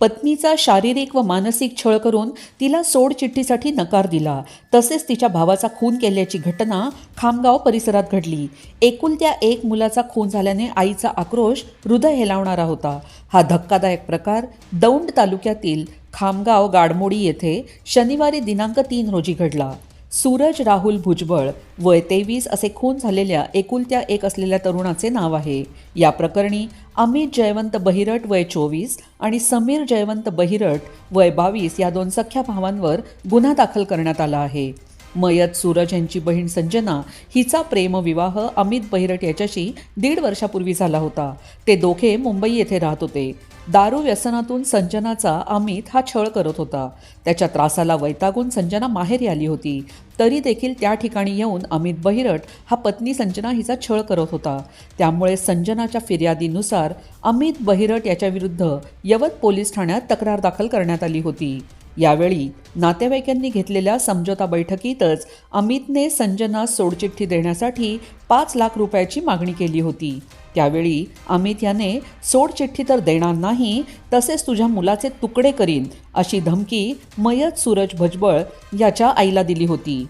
पत्नीचा शारीरिक व मानसिक छळ करून तिला सोडचिठ्ठीसाठी नकार दिला. तसेच तिच्या भावाचा खून केल्याची घटना खामगाव परिसरात घडली. एकुलत्या एक मुलाचा खून झाल्याने आईचा आक्रोश हृदय हेलावणारा होता. हा धक्कादायक प्रकार दौंड तालुक्यातील खामगाव गाडमोडी येथे शनिवारी दिनांक तीन रोजी घडला. सूरज राहुल भुजबळ वय तेवीस असे खून झालेल्या एकुलत्या एक असलेल्या तरुणाचे नाव आहे. या प्रकरणी अमित जयवंत बहिरट वय चोवीस आणि समीर जयवंत बहिरट वय बावीस या दोन सख्या भावांवर गुन्हा दाखल करण्यात आला आहे. मयत सूरज यांची बहीण संजना हिचा प्रेमविवाह अमित बहिरट याच्याशी दीड वर्षापूर्वी झाला होता. ते दोघे मुंबई येथे राहत होते. दारू व्यसनातून संजनाचा अमित हा छळ करत होता. त्याच्या त्रासाला वैतागून संजना माहेरी आली होती. तरी देखील त्या ठिकाणी येऊन अमित बहिरट हा पत्नी संजना हिचा छळ करत होता. त्यामुळे संजनाच्या फिर्यादीनुसार अमित बहिरट याच्याविरुद्ध यवत पोलीस ठाण्यात तक्रार दाखल करण्यात आली होती. यावेळी नातेवाईकांनी घेतलेल्या समझोता बैठकीतच अमितने संजना सोडचिठ्ठी देण्यासाठी पाच लाख रुपयाची मागणी केली होती. त्यावेळी अमित याने सोडचिठ्ठी तर देणार नाही तसेच तुझ्या मुलाचे तुकडे करीन अशी धमकी मयत सूरज भजबळ याच्या आईला दिली होती.